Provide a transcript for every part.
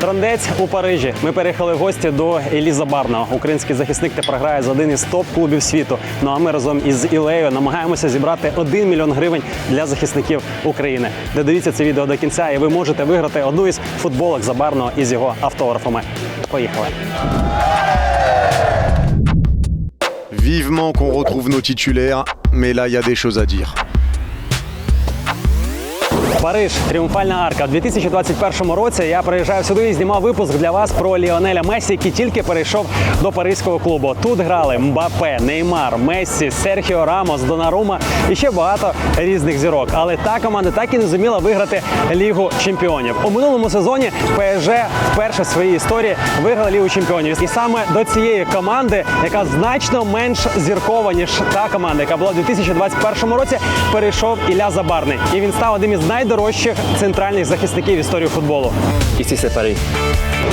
Трандець у Парижі. Ми переїхали в гості до Еліза Барна. Український захисник тепер грає за один із топ-клубів світу. Ну а ми разом із Ілею намагаємося зібрати 1 мільйон гривень для захисників України. Додивіться це відео до кінця, і ви можете виграти одну із футболок Забарного із його автографами. Поїхали. Vivement qu'on retrouve nos titulaires, mais là il y a des choses à dire. Париж, тріумфальна арка. У 2021 році я приїжджав сюди і знімав випуск для вас про Ліонеля Месі, який тільки перейшов до паризького клубу. Тут грали Мбапе, Неймар, Мессі, Серхіо Рамос, Донарума і ще багато різних зірок. Але та команда так і не зуміла виграти Лігу чемпіонів. У минулому сезоні ПСЖ вперше в своїй історії виграла Лігу чемпіонів. І саме до цієї команди, яка значно менш зіркова ніж та команда, яка була у 2021 році, перейшов Ілля Забарний. І він став одним із найдорожчих центральних захисників історії футболу. І ці Paris.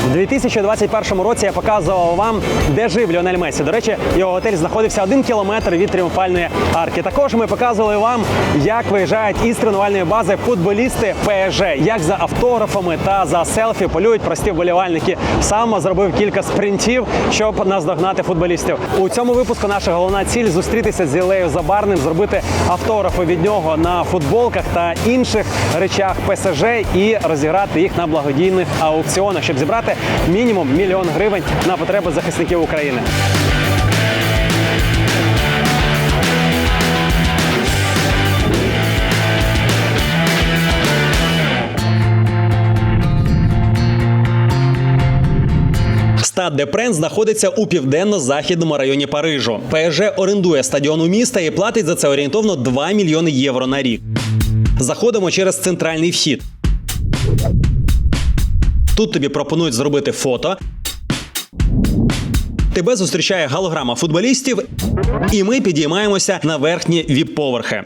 У 2021 році я показував вам, де жив Ліонель Месі. До речі, його готель знаходився один кілометр від тріумфальної арки. Також ми показували вам, як виїжджають із тренувальної бази футболісти ПСЖ, як за автографами та за селфі полюють прості вболівальники. Сам зробив кілька спринтів, щоб наздогнати футболістів. У цьому випуску наша головна ціль зустрітися з Ілею Забарним, зробити автографи від нього на футболках та інших речах ПСЖ і розіграти їх на благодійних аукціонах, щоб зібрати мінімум мільйон гривень на потреби захисників України. Стад де Прен знаходиться у південно-західному районі Парижу. ПСЖ орендує стадіон у міста і платить за це орієнтовно 2 мільйони євро на рік. Заходимо через центральний вхід. Тут тобі пропонують зробити фото. Тебе зустрічає голограма футболістів, і ми підіймаємося на верхні віп-поверхи.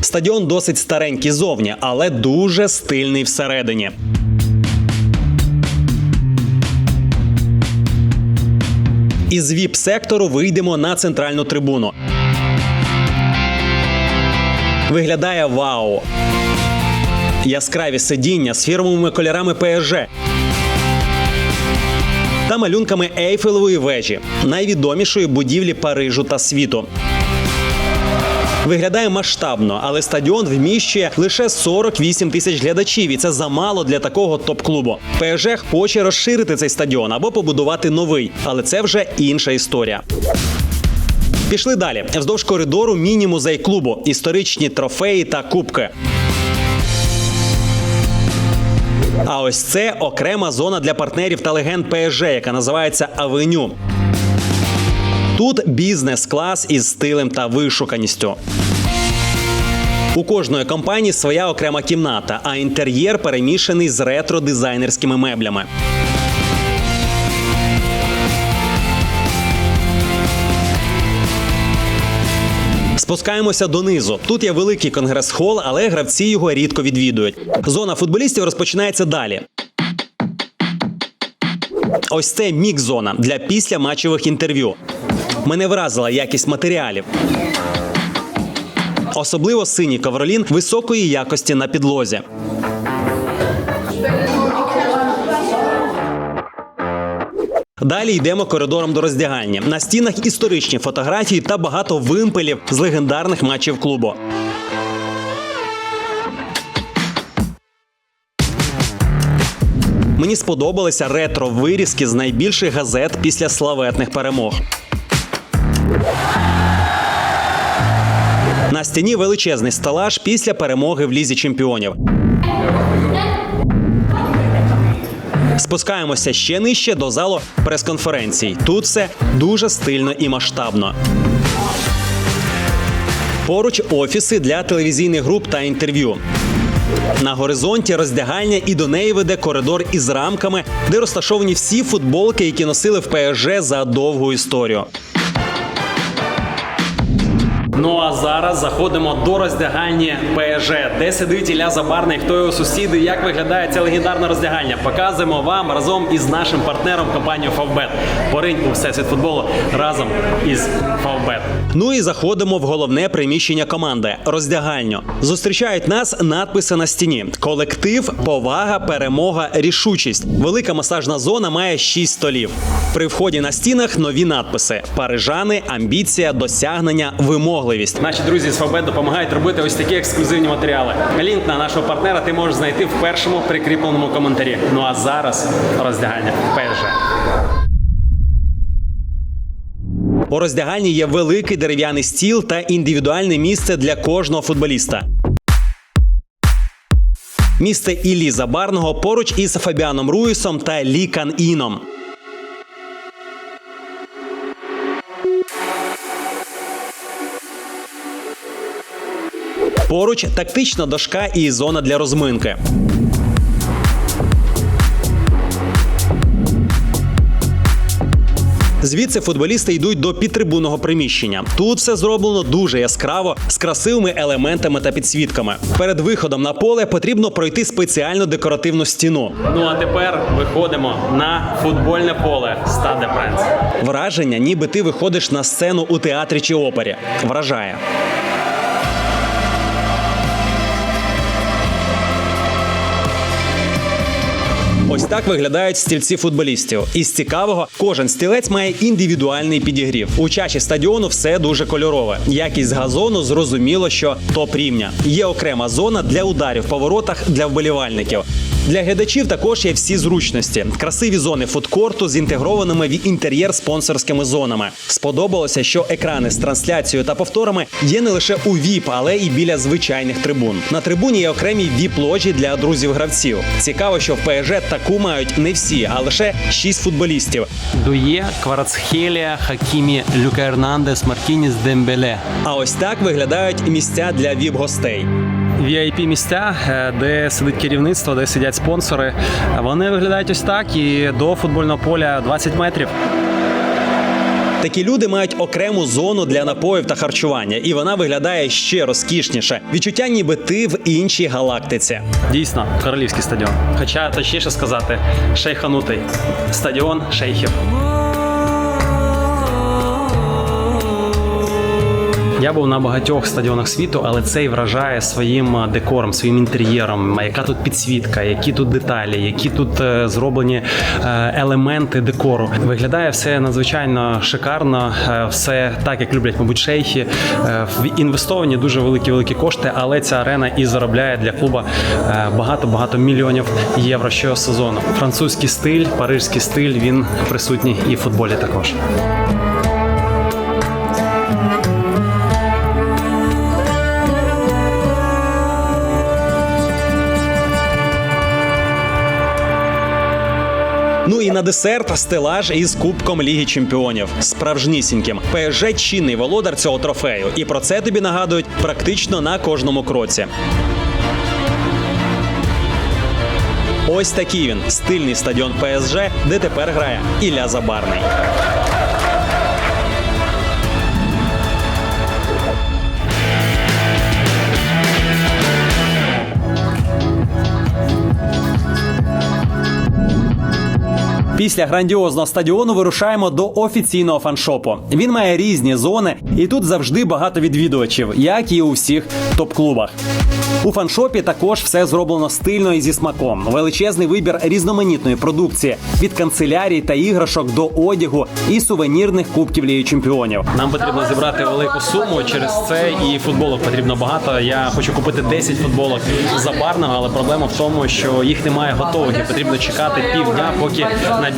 Стадіон досить старенький зовні, але дуже стильний всередині. Із віп-сектору вийдемо на центральну трибуну. Виглядає вау. Яскраві сидіння з фірмовими кольорами ПСЖ та малюнками Ейфелевої вежі, найвідомішої будівлі Парижу та світу. Виглядає масштабно, але стадіон вміщує лише 48 тисяч глядачів, і це замало для такого топ-клубу. ПСЖ хоче розширити цей стадіон або побудувати новий, але це вже інша історія. Пішли далі. Вздовж коридору міні-музей клубу, історичні трофеї та кубки. А ось це окрема зона для партнерів та легенд ПСЖ, яка називається Авеню. Тут бізнес-клас із стилем та вишуканістю. У кожної компанії своя окрема кімната, а інтер'єр перемішаний з ретро-дизайнерськими меблями. Спускаємося донизу. Тут є великий конгрес-хол, але гравці його рідко відвідують. Зона футболістів розпочинається далі. Ось це мік-зона для післяматчевих інтерв'ю. Мене вразила якість матеріалів. Особливо синій ковролін високої якості на підлозі. Далі йдемо коридором до роздягальні. На стінах історичні фотографії та багато вимпелів з легендарних матчів клубу. Мені сподобалися ретро вирізки з найбільших газет після славетних перемог. На стіні величезний стелаж після перемоги в лізі чемпіонів. Спускаємося ще нижче до залу прес-конференцій. Тут все дуже стильно і масштабно. Поруч офіси для телевізійних груп та інтерв'ю. На горизонті роздягальня і до неї веде коридор із рамками, де розташовані всі футболки, які носили в ПСЖ за довгу історію. Ну а зараз заходимо до роздягальні ПСЖ, де сидить Ілля Забарний, хто його сусіди, як виглядає це легендарне роздягання. Показуємо вам разом із нашим партнером компанією Фавбет. Поринь у всесвіт футболу разом із Фавбет. Ну і заходимо в головне приміщення команди роздягальню. Зустрічають нас надписи на стіні: колектив, повага, перемога, рішучість. Велика масажна зона має 6 столів. При вході на стінах нові надписи: парижани, амбіція, досягнення, вимогливість. Наші друзі з Фабет допомагають робити ось такі ексклюзивні матеріали. Лінк на нашого партнера ти можеш знайти в першому прикріпленому коментарі. Ну а зараз роздягання ПСЖ. У роздягальні є великий дерев'яний стіл та індивідуальне місце для кожного футболіста. Місце Іллі Забарного поруч із Фабіаном Руїсом та Лі Кан Іном. Поруч тактична дошка і зона для розминки. Звідси футболісти йдуть до підтрибунного приміщення. Тут все зроблено дуже яскраво, з красивими елементами та підсвітками. Перед виходом на поле потрібно пройти спеціальну декоративну стіну. Ну а тепер виходимо на футбольне поле Стаде Пренс. Враження, ніби ти виходиш на сцену у театрі чи опері. Вражає. Ось так виглядають стільці футболістів. Із цікавого, кожен стілець має індивідуальний підігрів. У чаші стадіону все дуже кольорове. Якість газону зрозуміло, що топ рівня. Є окрема зона для ударів по воротах для вболівальників. Для глядачів також є всі зручності. Красиві зони фудкорту з інтегрованими в інтер'єр спонсорськими зонами. Сподобалося, що екрани з трансляцією та повторами є не лише у ВІП, але і біля звичайних трибун. На трибуні є окремі віп-ложі для друзів гравців. Цікаво, що в ПСЖ таку мають не всі, а лише шість футболістів. Дує, Кварацхелія, Хакімі, Люка Ернандес, Мартініс, Дембеле. А ось так виглядають місця для віп-гостей. vip місця, е, де сидить керівництво, де сидять спонсори. Вони виглядають ось так і до футбольного поля 20 метрів. Такі люди мають окрему зону для напоїв та харчування, і вона виглядає ще розкішніше. Відчуття, ніби ти в іншій галактиці. Дійсно, королівський стадіон. Хоча точніше сказати, шейханутий стадіон шейхів. Я був на багатьох стадіонах світу, але цей вражає своїм е, декором, своїм інтер'єром. Яка тут підсвітка, які тут деталі, які тут е, зроблені е, елементи декору. Виглядає все надзвичайно шикарно, все так, як люблять, мабуть, шейхи. Інвестовані дуже великі великі кошти, але ця арена і заробляє для клуба багато багато мільйонів євро щосезону. Французький стиль, парижський стиль він присутній і в футболі також. На десерт стелаж із Кубком Ліги Чемпіонів. Справжнісіньким. ПСЖ чинний володар цього трофею. І про це тобі нагадують практично на кожному кроці. Ось такий він стильний стадіон ПСЖ, де тепер грає Ілля Забарний. Після грандіозного стадіону вирушаємо до офіційного фаншопу. Він має різні зони, і тут завжди багато відвідувачів, як і у всіх топ-клубах. У фаншопі також все зроблено стильно і зі смаком. Величезний вибір різноманітної продукції від канцелярій та іграшок до одягу і сувенірних кубків Ліги чемпіонів. Нам потрібно зібрати велику суму. Через це і футболок потрібно багато. Я хочу купити 10 футболок забарного, але проблема в тому, що їх немає готових. І потрібно чекати півдня, поки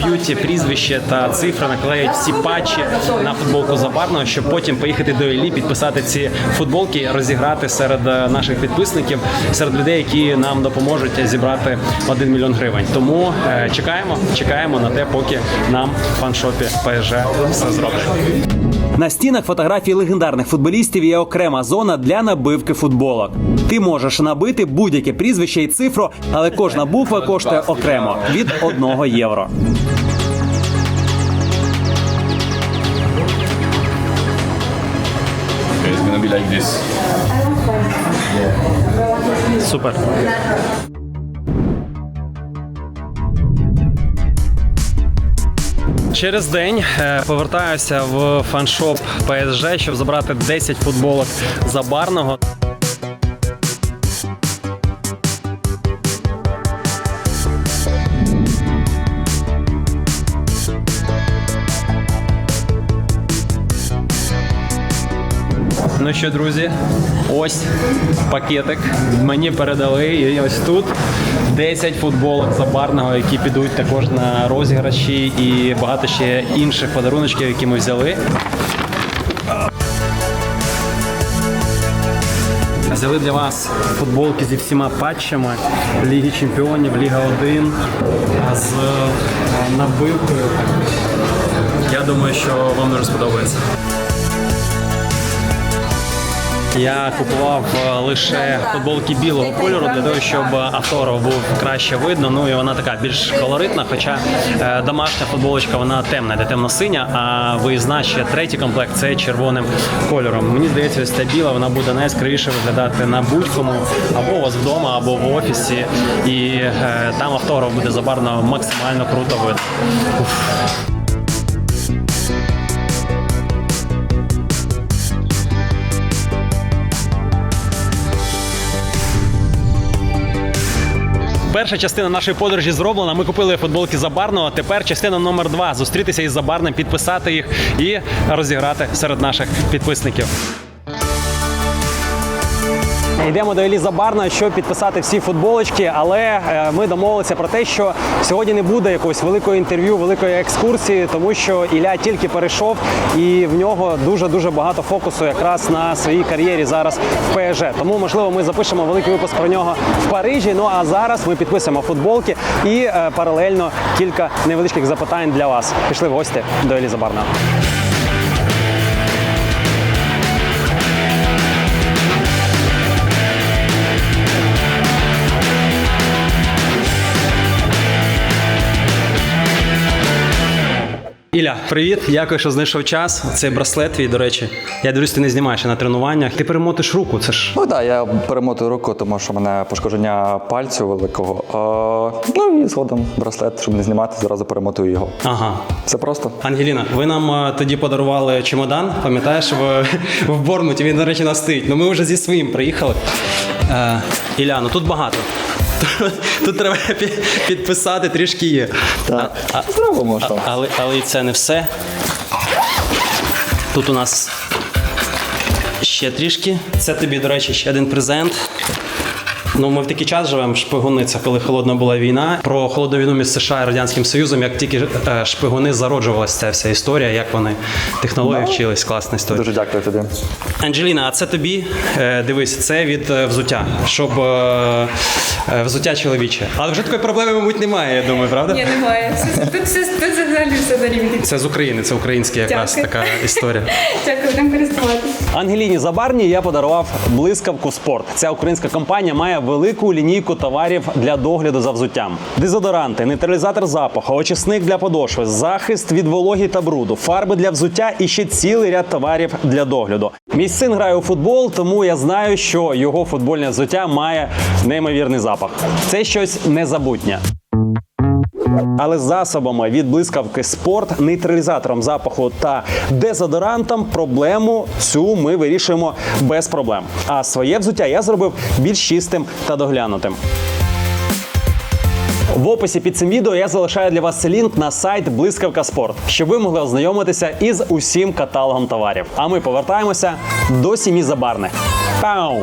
наб'ють прізвище та цифри, наклеють всі патчі на футболку забарного, щоб потім поїхати до Іллі, підписати ці футболки, розіграти серед е, наших підписників, серед людей, які нам допоможуть зібрати 1 мільйон гривень. Тому е, чекаємо, чекаємо на те, поки нам фаншопі ПСЖ все зроблять. На стінах фотографії легендарних футболістів є окрема зона для набивки футболок. Ти можеш набити будь-яке прізвище і цифру, але кожна буква коштує окремо від 1 євро. It's gonna be like this. Супер. Через день е, повертаюся в фаншоп ПСЖ, щоб забрати 10 футболок забарного. Що, друзі, ось пакетик. Мені передали. І ось тут 10 футболок забарного, які підуть також на розіграші, і багато ще інших подаруночків, які ми взяли. Взяли для вас футболки зі всіма патчами Ліги Чемпіонів, Ліга 1 з е, набивкою. Я думаю, що вам дуже сподобається. Я купував е, лише футболки білого кольору для того, щоб авторов був краще видно. Ну і вона така більш колоритна. Хоча е, домашня футболочка вона темна, де темно-синя, а виїзна ще третій комплект це червоним кольором. Мені здається, ось ця біла вона буде найяскравіше виглядати на будь-кому або у вас вдома, або в офісі. І е, там авторов буде забарно максимально круто видно. Перша частина нашої подорожі зроблена. Ми купили футболки Забарного. Тепер частина номер два зустрітися із Забарним, підписати їх і розіграти серед наших підписників. Йдемо до Еліза Барна, щоб підписати всі футболочки, але е, ми домовилися про те, що сьогодні не буде якогось великого інтерв'ю, великої екскурсії, тому що Ілля тільки перейшов, і в нього дуже дуже багато фокусу якраз на своїй кар'єрі зараз в ПСЖ. Тому можливо ми запишемо великий випуск про нього в Парижі. Ну а зараз ми підписуємо футболки і е, паралельно кілька невеличких запитань для вас. Пішли в гості до Еліза Барна. Ілля, привіт! Дякую, що знайшов час. Цей браслет твій, до речі. Я дивлюсь, ти не знімаєш на тренуваннях. Ти перемотиш руку. Це ж Ну так, я перемотую руку, тому що в мене пошкодження пальцю великого. Е, ну і згодом браслет, щоб не знімати, зразу перемотую його. ага. Це просто. Ангеліна, ви нам е, тоді подарували чемодан, пам'ятаєш, в, в Борнмуті. Він, до речі, нас стоїть. Ну ми вже зі своїм приїхали. Е, Ілля, ну тут багато. Тут треба підписати, трішки є. Так. А- Зробимо що. але, але і це не все. Тут у нас ще трішки. Це тобі, до речі, ще один презент. Ну, ми в такий час живемо, шпигуни, це коли холодна була війна. Про холодну війну між США і Радянським Союзом, як тільки е, шпигуни зароджувалася ця вся історія, як вони технології вчились, класна історія. Дуже дякую тобі. Анджеліна, а це тобі. Е, Дивись, це від е, взуття, щоб е, е, взуття чоловіче. Але вже такої проблеми, мабуть, немає, я думаю, правда? Ні, немає. Тут все тут взагалі все на рівні. Це з України, це українська якраз Дякую. така історія. Дякую, будемо користуватися. Ангеліні Забарні я подарував блискавку спорт. Ця українська компанія має велику лінійку товарів для догляду за взуттям: дезодоранти, нейтралізатор запаху, очисник для подошви, захист від вологі та бруду, фарби для взуття і ще цілий ряд товарів для догляду. Мій син грає у футбол, тому я знаю, що його футбольне взуття має неймовірний запах. Це щось незабутнє. Але засобами від блискавки спорт, нейтралізатором запаху та дезодорантом проблему цю ми вирішуємо без проблем. А своє взуття я зробив більш чистим та доглянутим. В описі під цим відео я залишаю для вас лінк на сайт Блискавка Спорт, щоб ви могли ознайомитися із усім каталогом товарів. А ми повертаємося до сім'ї забарних. Пау!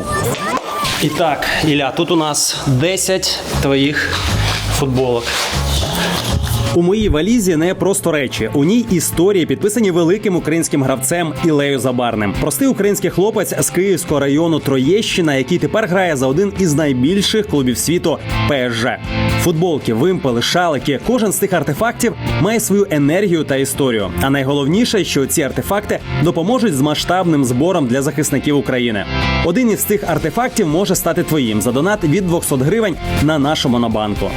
І так, Ілля, тут у нас 10 твоїх футболок. У моїй валізі не просто речі. У ній історії підписані великим українським гравцем Ілею Забарним. Простий український хлопець з Київського району Троєщина, який тепер грає за один із найбільших клубів світу ПСЖ. Футболки, вимпели, шалики. Кожен з цих артефактів має свою енергію та історію. А найголовніше, що ці артефакти допоможуть з масштабним збором для захисників України. Один із цих артефактів може стати твоїм за донат від 200 гривень на нашому монобанку.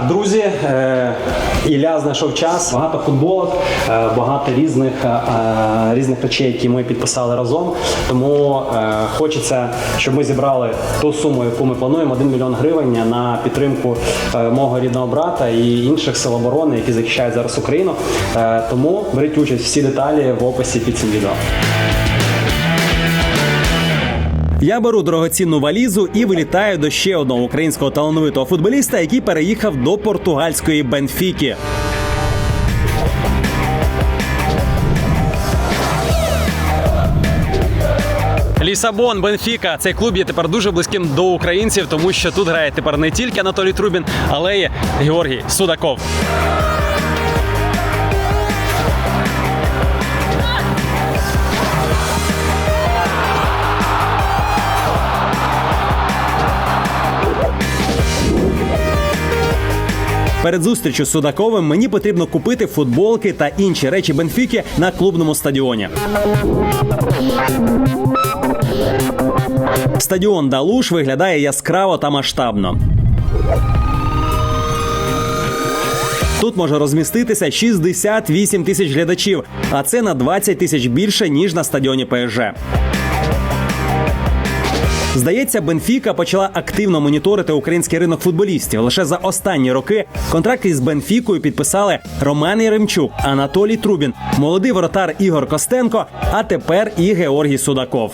Так, друзі, е, Ілля знайшов час. Багато футболок, е, багато різних, е, різних речей, які ми підписали разом. Тому хочеться, щоб ми зібрали ту суму, яку ми плануємо, 1 мільйон гривень на підтримку мого рідного брата і інших сил оборони, які захищають зараз Україну. Тому беріть участь всі деталі в описі під цим відео. Я беру дорогоцінну валізу і вилітаю до ще одного українського талановитого футболіста, який переїхав до португальської Бенфіки. Лісабон, Бенфіка. Цей клуб є тепер дуже близьким до українців, тому що тут грає тепер не тільки Анатолій Трубін, але й Георгій Судаков. Перед зустрічю з Судаковим мені потрібно купити футболки та інші речі Бенфіки на клубному стадіоні. Стадіон Далуш виглядає яскраво та масштабно. Тут може розміститися 68 тисяч глядачів, а це на 20 тисяч більше ніж на стадіоні ПСЖ. Здається, Бенфіка почала активно моніторити український ринок футболістів. Лише за останні роки контракти із Бенфікою підписали Роман Яремчук, Анатолій Трубін, молодий воротар Ігор Костенко, а тепер і Георгій Судаков.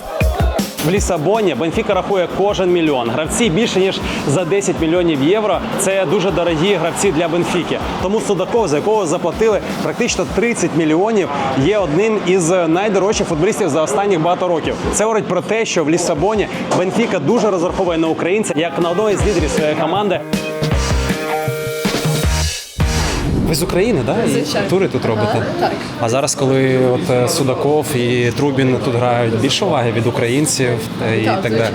В Лісабоні Бенфіка рахує кожен мільйон. Гравці більше ніж за 10 мільйонів євро. Це дуже дорогі гравці для Бенфіки. Тому Судаков, за якого заплатили практично 30 мільйонів, є одним із найдорожчих футболістів за останніх багато років. Це говорить про те, що в Лісабоні Бенфіка дуже розраховує на українця як на одного із лідерів своєї команди. Ви з України, да? І тури тут робите? Ага, так. А зараз, коли от е, Судаков і Трубін тут грають більше уваги від українців і і так, далі.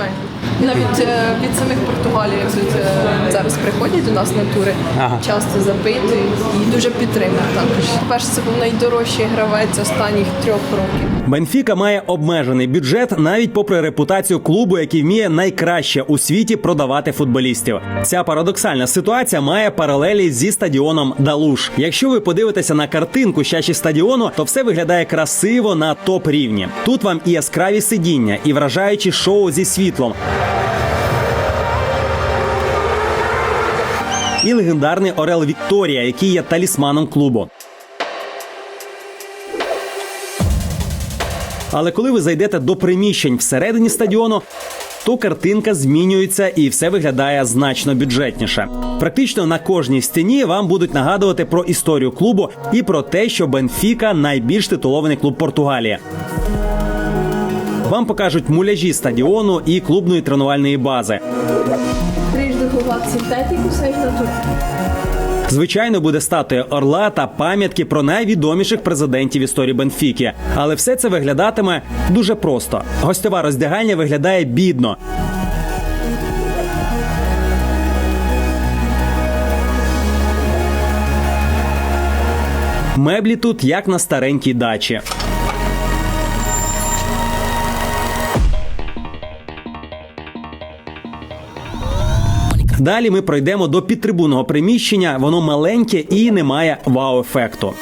Навіть е, від самих Португалії тут е, зараз приходять до нас на тури, Ага. часто запитують і дуже підтримують також. Перше, це був найдорожчий гравець останніх трьох років. Бенфіка має обмежений бюджет навіть попри репутацію клубу, який вміє найкраще у світі продавати футболістів. Ця парадоксальна ситуація має паралелі зі стадіоном Далуш. Якщо ви подивитеся на картинку щачі стадіону, то все виглядає красиво на топ рівні. Тут вам і яскраві сидіння, і вражаючі шоу зі світлом. І легендарний Орел Вікторія, який є талісманом клубу. Але коли ви зайдете до приміщень всередині стадіону, то картинка змінюється і все виглядає значно бюджетніше. Практично на кожній стіні вам будуть нагадувати про історію клубу і про те, що Бенфіка найбільш титулований клуб Португалії. Вам покажуть муляжі стадіону і клубної тренувальної бази. Звичайно, буде статуя орла та пам'ятки про найвідоміших президентів історії Бенфіки. Але все це виглядатиме дуже просто. Гостьова роздягальня виглядає бідно. Меблі тут як на старенькій дачі. Далі ми пройдемо до підтрибунного приміщення. Воно маленьке і не має вау-ефекту.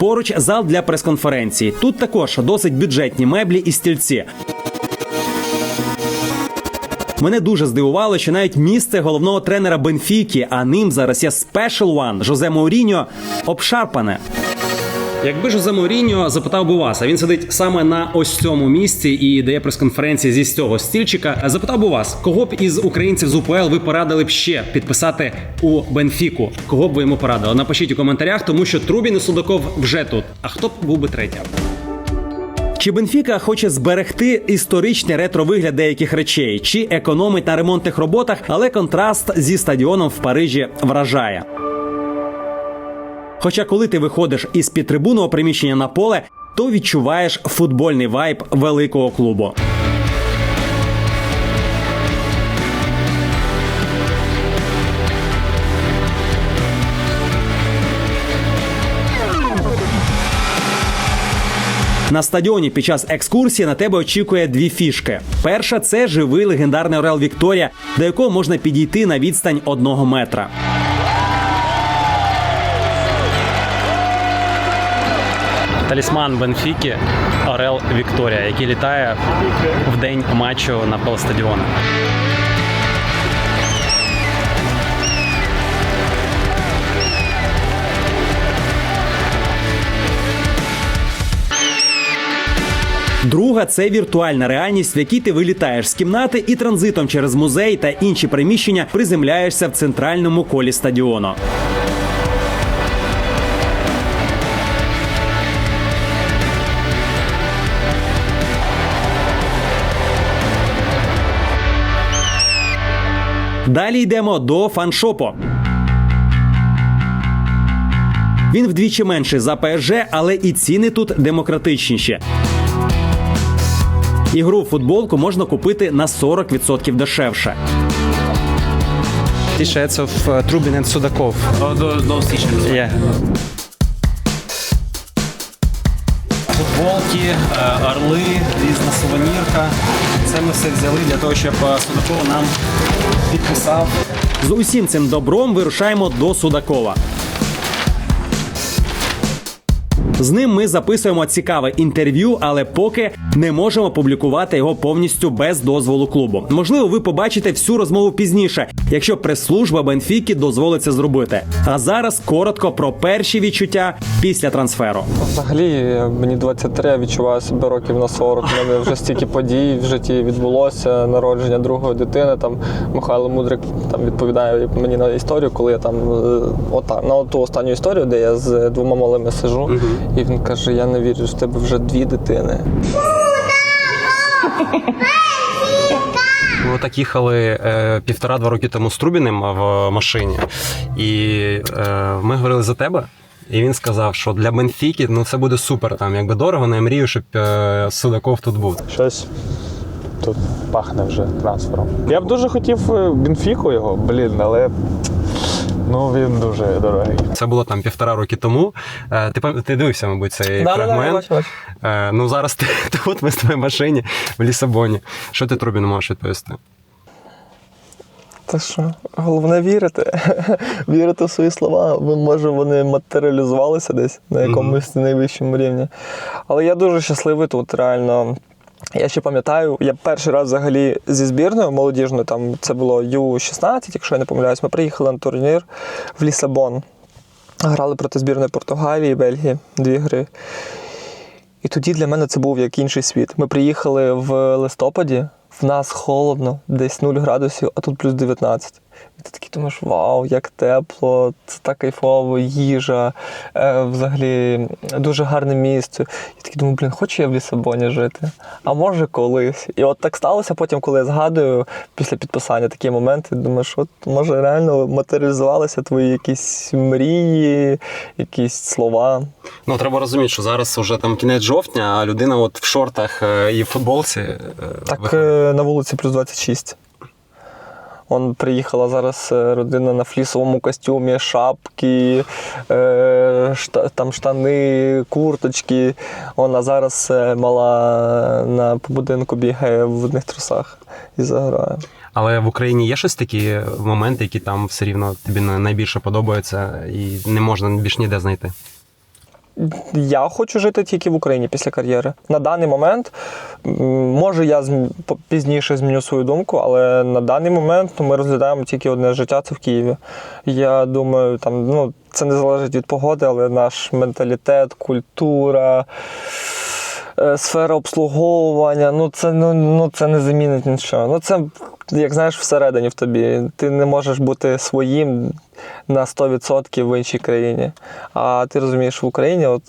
Поруч зал для прес-конференції. Тут також досить бюджетні меблі і стільці. Мене дуже здивувало, що навіть місце головного тренера Бенфіки, а ним зараз є Special One Жозе Мауріньо, обшарпане. Якби Жозе Мауріньо запитав би вас, а він сидить саме на ось цьому місці і дає прес-конференції зі цього стільчика. Запитав би вас, кого б із українців з УПЛ ви порадили б ще підписати у Бенфіку? Кого б ви йому порадили? Напишіть у коментарях, тому що Трубін і Судаков вже тут. А хто б був би третім? Чи Бенфіка хоче зберегти історичний ретро-вигляд деяких речей, чи економить на ремонтних роботах, але контраст зі стадіоном в Парижі вражає. Хоча, коли ти виходиш із підтрибунного приміщення на поле, то відчуваєш футбольний вайб великого клубу. На стадіоні під час екскурсії на тебе очікує дві фішки. Перша це живий легендарний Орел Вікторія, до якого можна підійти на відстань одного метра. Талісман Бенфіки Орел Вікторія, який літає в день матчу навколо стадіону. Друга це віртуальна реальність, в якій ти вилітаєш з кімнати і транзитом через музей та інші приміщення приземляєшся в центральному колі стадіону. Далі йдемо до фаншопу. Він вдвічі менший за ПСЖ, але і ціни тут демократичніші. Ігру в футболку можна купити на 40% дешевше. T-shirts of uh, Trubin and Sudakov. Oh, those, those t-shirts. Yeah. Футболки, е, орли, різна сувенірка. Це ми все взяли для того, щоб е, Судаков нам підписав. З усім цим добром вирушаємо до Судакова. З ним ми записуємо цікаве інтерв'ю, але поки не можемо публікувати його повністю без дозволу клубу. Можливо, ви побачите всю розмову пізніше, якщо прес-служба Бенфіки дозволить це зробити. А зараз коротко про перші відчуття після трансферу. Взагалі, мені 23, я відчуваю себе років на 40. У мене вже стільки подій в житті відбулося. Народження другої дитини. Там Михайло Мудрик там відповідає мені на історію, коли я там е, ота, на ту останню історію, де я з двома малими сижу, і він каже: Я не вірю, що в тебе вже дві дитини. Ми так їхали е, півтора-два роки тому з Трубіним в машині, і е, ми говорили за тебе. І він сказав, що для Бенфіки ну це буде супер. Там якби дорого, але я мрію, щоб е, Судаков тут був. Щось тут пахне вже трансфером. Я б дуже хотів е, Бенфіку його, блін, але ну він дуже дорогий. Це було там півтора роки тому. Е, ти ти дивився, мабуть, цей фрагмент. Е, ну зараз ти тут ми з твоєю машині в Лісабоні. Що ти Трубіну можеш відповісти? Та що, головне вірити. вірити в свої слова. Може, вони матеріалізувалися десь на якомусь найвищому рівні. Але я дуже щасливий тут, реально. Я ще пам'ятаю, я перший раз взагалі зі збірною молодіжною, там це було Ю-16, якщо я не помиляюсь, ми приїхали на турнір в Лісабон. Грали проти збірної Португалії, Бельгії, дві гри. І тоді для мене це був як інший світ. Ми приїхали в листопаді, в нас холодно, десь 0 градусів, а тут плюс 19. І ти такий думаєш, вау, як тепло, це так кайфово, їжа, е, взагалі дуже гарне місце. І такий думаю, блін, хочу я в Лісабоні жити. А може колись. І от так сталося потім, коли я згадую після підписання такі моменти, думаєш, от може реально матеріалізувалися твої якісь мрії, якісь слова. Ну треба розуміти, що зараз вже там кінець жовтня, а людина от в шортах е, і в футболці. е, Так виходить. е, на вулиці плюс 26. Он приїхала зараз е, родина на флісовому костюмі, шапки, шта, там штани, курточки. Он, а зараз е, мала на будинку бігає в одних трусах і заграє. Але в Україні є щось такі моменти, які там все рівно тобі на- найбільше подобаються і не можна більш ніде знайти. Я хочу жити тільки в Україні після кар'єри. На даний момент, може, я пізніше зміню свою думку, але на даний момент ми розглядаємо тільки одне життя це в Києві. Я думаю, там ну, це не залежить від погоди, але наш менталітет, культура. Е, Сфера обслуговування, ну це ну, ну це не замінить нічого. Ну це як знаєш всередині в тобі. Ти не можеш бути своїм на 100% в іншій країні. А ти розумієш, в Україні от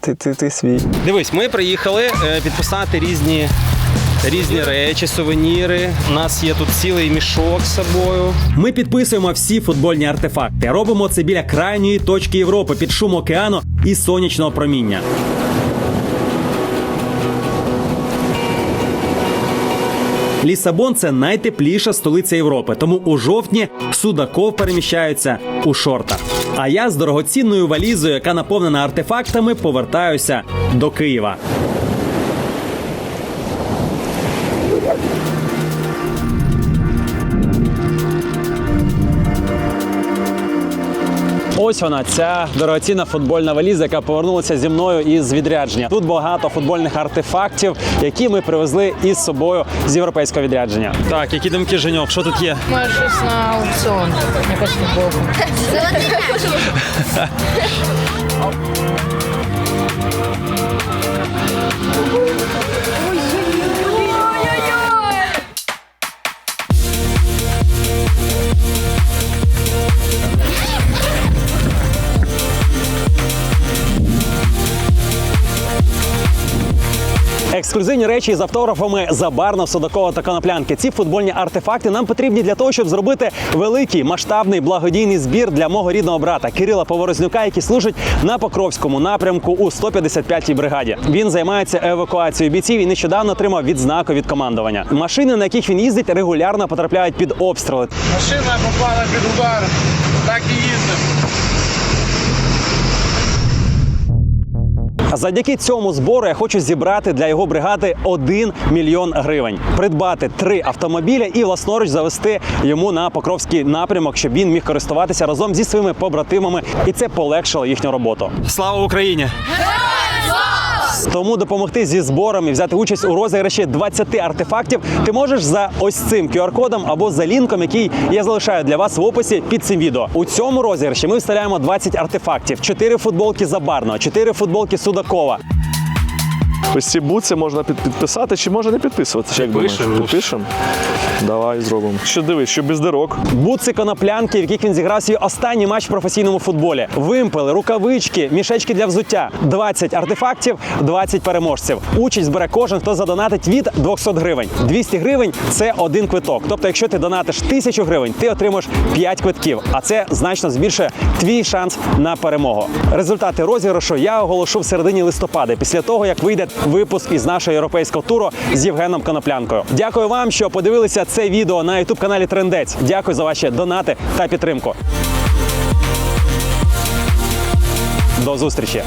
ти, ти, ти свій. Дивись, ми приїхали е, підписати різні, різні речі, сувеніри. У нас є тут цілий мішок з собою. Ми підписуємо всі футбольні артефакти. Робимо це біля крайньої точки Європи під шум океану і сонячного проміння. Лісабон це найтепліша столиця Європи, тому у жовтні Судаков переміщаються у шортах. А я з дорогоцінною валізою, яка наповнена артефактами, повертаюся до Києва. Ось вона, ця дорогоцінна футбольна валіза, яка повернулася зі мною із відрядження. Тут багато футбольних артефактів, які ми привезли із собою з європейського відрядження. Так, які думки, Женьок, що тут є? Може, щось на аукціон. Якась футболка. Ексклюзивні речі з автографами Забарно, Судакова та Коноплянки. Ці футбольні артефакти нам потрібні для того, щоб зробити великий масштабний благодійний збір для мого рідного брата Кирила Поворознюка, який служить на Покровському напрямку у 155-й бригаді. Він займається евакуацією бійців і нещодавно отримав відзнаку від командування. Машини, на яких він їздить, регулярно потрапляють під обстріли. Машина попала під удар. Так і їздив. Завдяки цьому збору я хочу зібрати для його бригади 1 мільйон гривень, придбати три автомобіля і власноруч завести йому на Покровський напрямок, щоб він міг користуватися разом зі своїми побратимами, і це полегшило їхню роботу. Слава Україні! Тому допомогти зі збором і взяти участь у розіграші 20 артефактів ти можеш за ось цим QR-кодом або за лінком, який я залишаю для вас в описі під цим відео. У цьому розіграші ми вставляємо 20 артефактів: 4 футболки Забарного, 4 футболки Судакова, Ось ці буци можна підписати чи можна не підписувати? Як думаєш? Підпишемо? Давай зробимо. Що дивись, що без дирок. Буци коноплянки, в яких він зіграв свій останній матч в професійному футболі. Вимпели, рукавички, мішечки для взуття. 20 артефактів, 20 переможців. Участь бере кожен, хто задонатить від 200 гривень. 200 гривень це один квиток. Тобто, якщо ти донатиш 1000 гривень, ти отримаєш 5 квитків. А це значно збільшує твій шанс на перемогу. Результати розіграшу я оголошу в середині листопада, після того як вийде випуск із нашого європейського туру з Євгеном Коноплянкою. Дякую вам, що подивилися це відео на youtube каналі Трендець. Дякую за ваші донати та підтримку. До зустрічі!